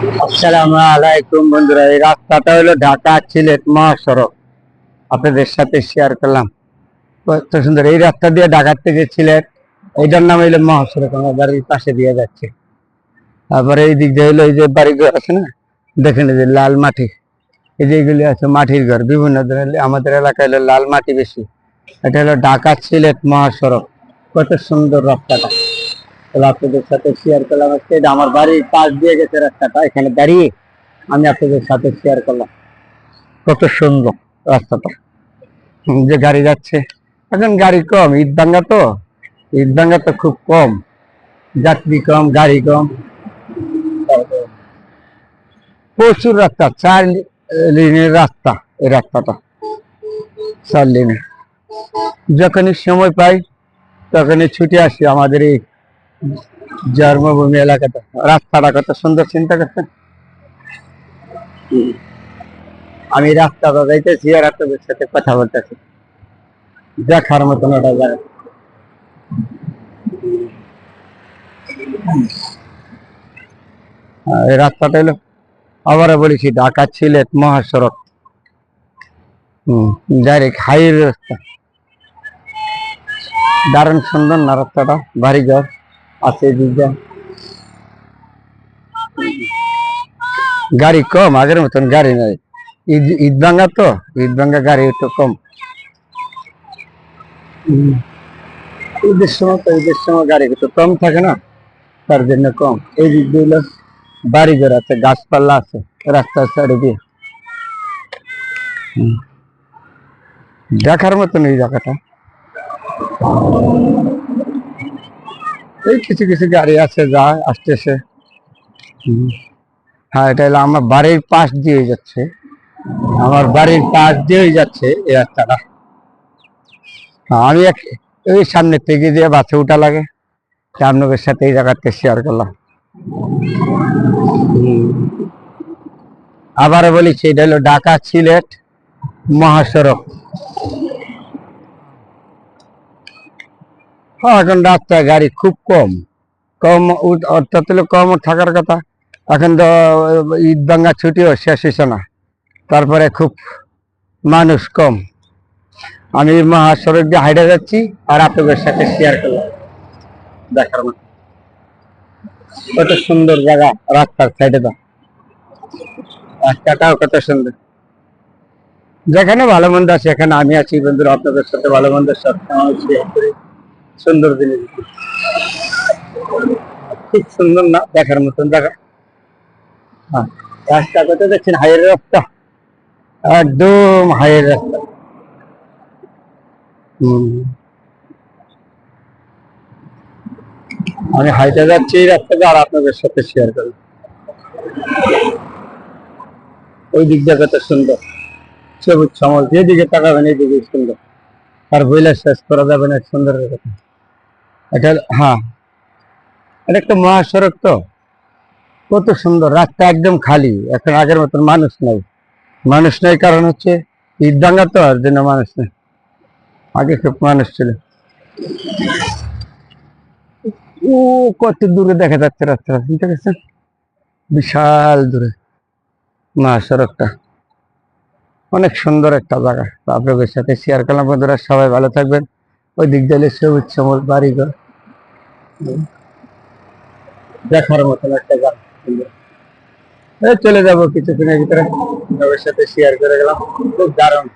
আসসালামু আলাইকুম বন্ধুরা, এই রাস্তাটা হলো ঢাকা সিলেট মহাসড়ক। আপনাদের সাথে শেয়ার করলাম। কত সুন্দর, এই রাস্তা দিয়ে ঢাকার থেকে সিলেট, এইটার নাম হইল মহাসড়ক, আমার বাড়ির পাশে দিয়ে যাচ্ছে। তারপরে এই দিক দিয়ে হলো এই যে বাড়িঘর আছে না, দেখেন যে লাল মাটি, এই যে আছে মাটির ঘর, বিভিন্ন ধরনের, আমাদের এলাকায় হলো লাল মাটি বেশি। এটা হলো ঢাকা সিলেট মহাসড়ক, কত সুন্দর রাস্তাটা। আপনাদের সাথে শেয়ার করলাম আজকে। আমার বাড়ির পাশ দিয়ে গেছে রাস্তাটা, এখানে দাঁড়িয়ে আমি আপনাদের সাথে শেয়ার করলাম। কত সুন্দর রাস্তাটা। যে গাড়ি যাচ্ছে, এখন গাড়ি কম ঈদ ভাঙ্গা তো। ঈদ ভাঙ্গা তো খুব কম। যাত্রী কম, গাড়ি কম। প্রচুর রাস্তা, চার লিনের রাস্তা এই রাস্তাটা। চার লিনের। যখনই সময় পাই, তখনই ছুটে আসি আমাদের এই জন্মভূমি এলাকাটা। রাস্তাটা কত সুন্দর, চিন্তা করছেন। আমি রাস্তাটা যাইতেছি আর আপনাদের সাথে কথা বলতেছি। দেখার মতন ওটা জায়গা এই রাস্তাটা হলো আবার বলেছি, ঢাকা, সিলেট, মহাসড়ক। ডাইরেক্ট হাইওয়ে রাস্তা। দারুণ সুন্দর না রাস্তাটা? বাড়ি ঘর আছে গাড়ি কম, আগের মতন গাড়ি নাই। ঈদ ঈদ ভাঙ্গা তো, ঈদ ভাঙ্গা গাড়ি একটু কম। ঈদের সময় তো, ঈদের সময় গাড়ি একটু কম থাকে না, তার জন্য কম। এই দিক দিয়ে বাড়ি ঘর আছে, গাছপালা আছে, রাস্তার সাইডে দিয়ে। দেখার মতন এই জায়গাটা। এই কিছু কিছু গাড়ি আছে যায় আসতেছে। হ্যাঁ এটা হলো আমার বাড়ির পাশ দিয়ে যাচ্ছে। আমার বাড়ির পাশ দিয়েই যাচ্ছে এই রাস্তাটা। হ্যাঁ, আমি এক ওই সামনে থেকে দিয়ে বাসে উঠা লাগে। আপনাদের সাথে এই জায়গাতে শেয়ার করলাম। হুম। আবারও বলেছি এটা হলো ঢাকা সিলেট মহাসড়ক হ্যাঁ এখন রাস্তায় গাড়ি খুব কম। কম অর্থাৎ কম থাকার কথা। এখন তো ঈদ ভাঙ্গা ছুটিও শেষ হয়েছে না। তারপরে খুব মানুষ কম। আমি মহাসড়ক দিয়ে হাইটে যাচ্ছি আর আপনাদের সাথে শেয়ার করলাম। দেখার কত সুন্দর জায়গা রাস্তার সাইডে তো। রাস্তাটাও কত সুন্দর। যেখানে ভালো মন্দ আছে, এখানে আমি আছি বন্ধুরা, আপনাদের সাথে ভালো মন্দ সব শেয়ার করি। সুন্দর জিনিস। খুব সুন্দর না? দেখার মতন জায়গা হ্যাঁ রাস্তা কত দেখছেন হাইয়ের রাস্তা? একদম হাইয়ের রাস্তা। হম। আমি হাইটে যাচ্ছি, এই রাস্তাটা আর আপনাদের সাথে শেয়ার করি ওই দিকটা কত সুন্দর। সবুজ সমল যেদিকে তাকাবেন, এইদিকে সুন্দর। আর বইলে শেষ করা যাবে না সুন্দর কথা। এটা হ্যাঁ। এটা একটা মহাসড়ক তো। কত সুন্দর, রাস্তা একদম খালি। এখন আগের মতন মানুষ নাই। মানুষ নাই কারণ হচ্ছে ঈদ দাঙ্গা তো, আর জন্য মানুষ নেই। আগে খুব মানুষ ছিল। ও, কত দূরে দেখা যাচ্ছে রাস্তা করছেন বিশাল দূরে। মহাসড়কটা। অনেক সুন্দর একটা জায়গা। আপনাদের সাথে শেয়ার করলাম, বন্ধুরা, সবাই ভালো থাকবেন। ওই দিক দিলে সবুজ সমুদ্র বাড়িঘর। দেখার মতন একটা জায়গা। চলে যাব কিছুদিনের ভিতরে। সাথে শেয়ার করে গেলাম। খুব দারুণ।